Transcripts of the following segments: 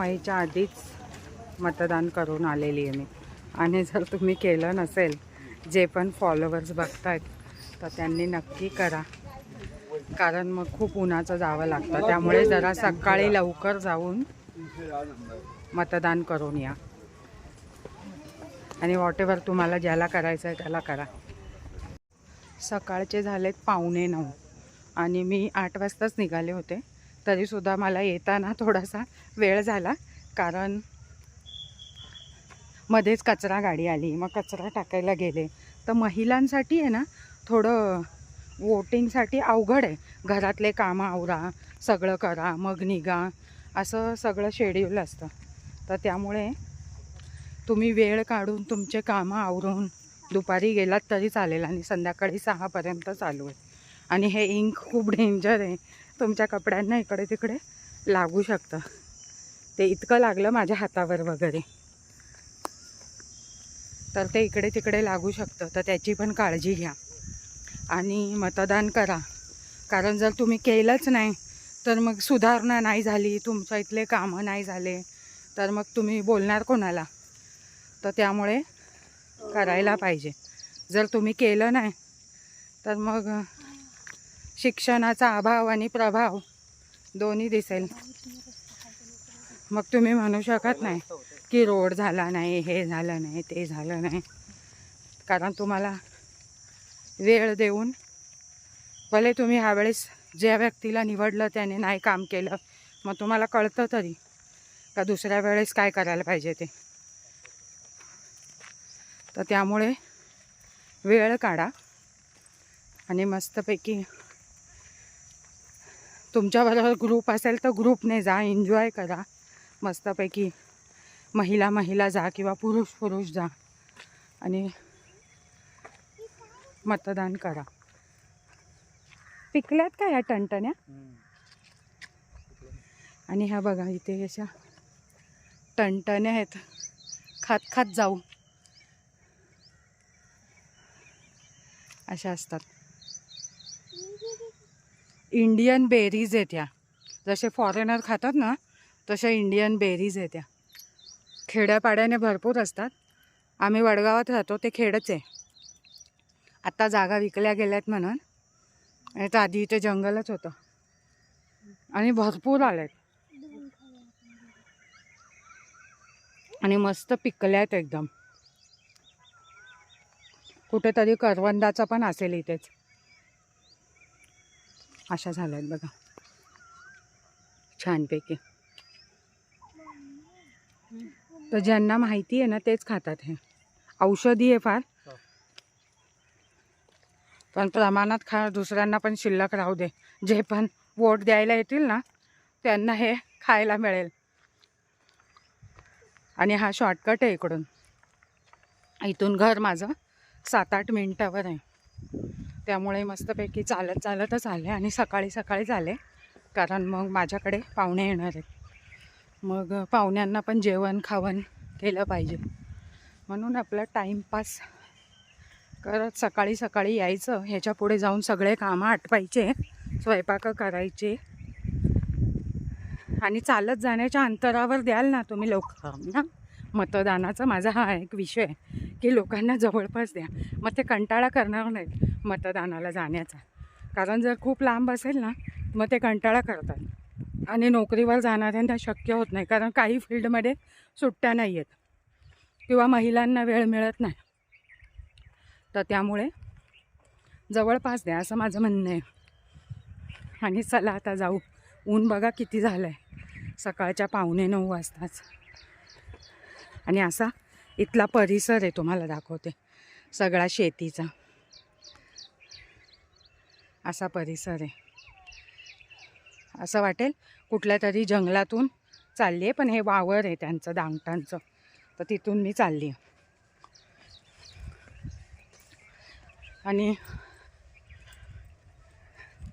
व्हायच्या आधीच मतदान करून आलेली आहे मी. आणि जर तुम्ही केलं नसेल जे पण फॉलोवर्स बघतायत तर त्यांनी नक्की करा. कारण मग खूप उन्हाचं जावं लागतं. त्यामुळे जरा सकाळी लवकर जाऊन मतदान करून या. आणि वॉटेवर तुम्हाला ज्याला करायचं आहे त्याला करा. सकाळचे झालेत पावणे नऊ. आणि मी आठ वाजताच निघाले होते. तरीसुद्धा मला येताना थोडासा वेळ झाला कारण मध्येच कचरा गाडी आली. मग कचरा टाकायला गेले. तर महिलांसाठी आहे ना थोडं वोटिंगसाठी अवघड आहे. घरातले कामं आवरा सगळं करा मग निघा असं सगळं शेड्यूल असतं. तर त्यामुळे तुम्ही वेळ काढून तुमचे कामं आवरून दुपारी गेलात तरी चालेल आणि संध्याकाळी सहापर्यंत चालू आहे. आणि हे इंक खूप डेंजर आहे. तुमच्या कपड्यांना इकडे तिकडे लागू शकतं. ते इतकं लागलं माझ्या हातावर वगैरे. तर ते इकडे तिकडे लागू शकतं तर त्याची पण काळजी घ्या. आणि मतदान करा. कारण जर तुम्ही केलंच नाही तर मग सुधारणा नाही झाली तुमच्या इथले कामं नाही झाले तर मग तुम्ही बोलणार कोणाला? तर त्यामुळे करायला पाहिजे. जर तुम्ही केलं नाही तर मग शिक्षणाचा अभाव आणि प्रभाव दोन्ही दिसेल. मग तुम्ही म्हणू शकत नाही की रोड झाला नाही हे झालं नाही ते झालं नाही. कारण तुम्हाला वेळ देऊन भले तुम्ही ह्यावेळेस ज्या व्यक्तीला निवडलं त्याने नाही काम केलं मग तुम्हाला कळतं तरी का दुसऱ्या वेळेस काय करायला पाहिजे ते. तर त्यामुळे वेळ काढा आणि मस्तपैकी तुमच्याबरोबर ग्रुप असेल तर ग्रुपने जा एन्जॉय करा. मस्तपैकी महिला महिला जा किंवा पुरुष पुरुष जा. आणि मतदान करा. पिकल्यात का ह्या टणटण्या? आणि ह्या बघा इथे अशा टणटण्या आहेत. खात खात जाऊ. अशा असतात. इंडियन बेरीज आहेत या जसे फॉरेनर खातात ना तशा इंडियन बेरीज आहेत त्या खेड्यापाड्याने भरपूर असतात. आम्ही वडगावात राहतो ते खेडच आहे. आत्ता जागा विकल्या गेल्यात म्हणून. नाही तर आधी इथे जंगलच होतं. आणि भरपूर आलेत. आणि मस्त पिकल्यात एकदम. कुठेतरी करवंदाचा पण असेल इथेच. अशा झाल्यात बघा. छानपैकी. तर ज्यांना माहिती आहे ना तेच खातात हे. औषधी आहे फार. पण प्रमाणात खा दुसऱ्यांना पण शिल्लक राहू दे. जे पण वोट द्यायला येतील ना त्यांना हे खायला मिळेल. आणि हा शॉर्टकट आहे इकडून. इथून घर माझं सात आठ मिनटावर आहे. त्यामुळे मस्तपैकी चालत चालतच आले आणि सकाळी सकाळी झाले. कारण मग माझ्याकडे पाहुणे येणार आहेत. मग पाहुण्यांना पण जेवण खावण केलं पाहिजे. म्हणून आपलं टाईमपास करत सकाळी सकाळी यायचं. ह्याच्या पुढे जाऊन सगळे कामं आटवायचे स्वयंपाक करायचे. आणि चालत जाण्याच्या अंतरावर द्याल ना तुम्ही लोक. ना मतदानाचा माझा हा एक विषय की लोकांना जवळपास द्या. मग ते कंटाळा करणार नाहीत मतदानाला जाण्याचा. कारण जर खूप लांब असेल ना मग ते कंटाळा करतात. आणि नोकरीवर जाणाऱ्यांना शक्य होत नाही कारण काही फील्डमध्ये सुट्ट्या नाही आहेत. किंवा महिलांना वेळ मिळत नाही. तर त्यामुळे जवळपास द्या असं माझं म्हणणं आहे. आणि चला आता जाऊ. ऊन बघा किती झालं आहे सकाळच्या पावणे नऊ वाजताच. आणि असा इथला परिसर आहे तुम्हाला दाखवते. सगळा शेतीचा. असा परिसर आहे. असं वाटेल कुठल्या तरी जंगलातून चालली आहे पण हे वावर आहे त्यांचं दांगटांचं तर तिथून मी चालली आहे आणि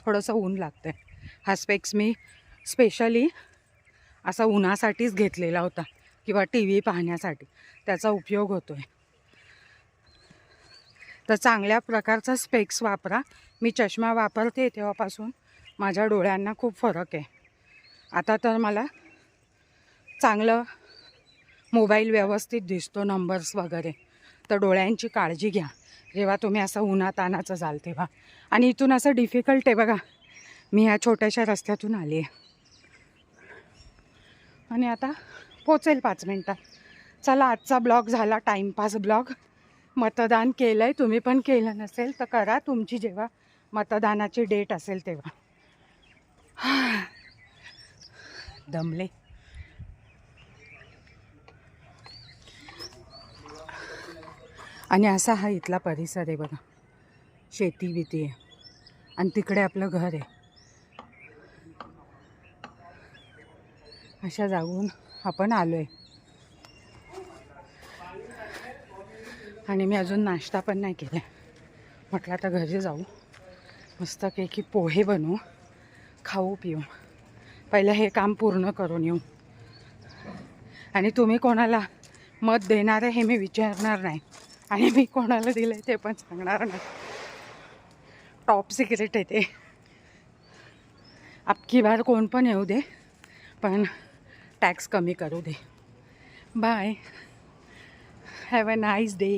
थोडंसं ऊन लागतं आहे हा स्पेक्स मी स्पेशली असा उन्हासाठीच घेतलेला होता. किंवा टी व्ही पाहण्यासाठी त्याचा उपयोग होतो आहे तर चांगल्या प्रकारचा स्पेक्स वापरा. मी चष्मा वापरते तेव्हापासून. माझ्या डोळ्यांना खूप फरक आहे. आता तर मला चांगलं मोबाईल व्यवस्थित दिसतो नंबर्स वगैरे. तर डोळ्यांची काळजी घ्या. जेव्हा तुम्ही असं उन्हातानाचं जाल तेव्हा. आणि इथून असं डिफिकल्ट आहे बघा. मी ह्या छोट्याशा रस्त्यातून आली आहे आणि आता पोचेल पाच मिनटात चला आजचा ब्लॉग झाला टाईमपास ब्लॉग. मतदान केलं आहे तुम्ही पण केलं नसेल तर करा तुमची जेव्हा मतदानाची डेट असेल तेव्हा. दमले. आणि असा हा इथला परिसर आहे बघा. शेती बिती आहे. आणि तिकडे आपलं घर आहे. अशा जागून आपण आलो आहे आणि मी अजून नाश्ता पण नाही केला. म्हटलं आता घरी जाऊ. मस्त की पोहे बनवू खाऊ पिऊ. पहिलं हे काम पूर्ण करून येऊ. आणि तुम्ही कोणाला मत देणार आहे हे मी विचारणार नाही. आणि मी कोणाला दिलं आहे ते पण सांगणार नाही. टॉप सिक्रेट आहे ते. अबकी बार कोण पण येऊ दे पण टॅक्स कमी करू दे. Bye have a nice day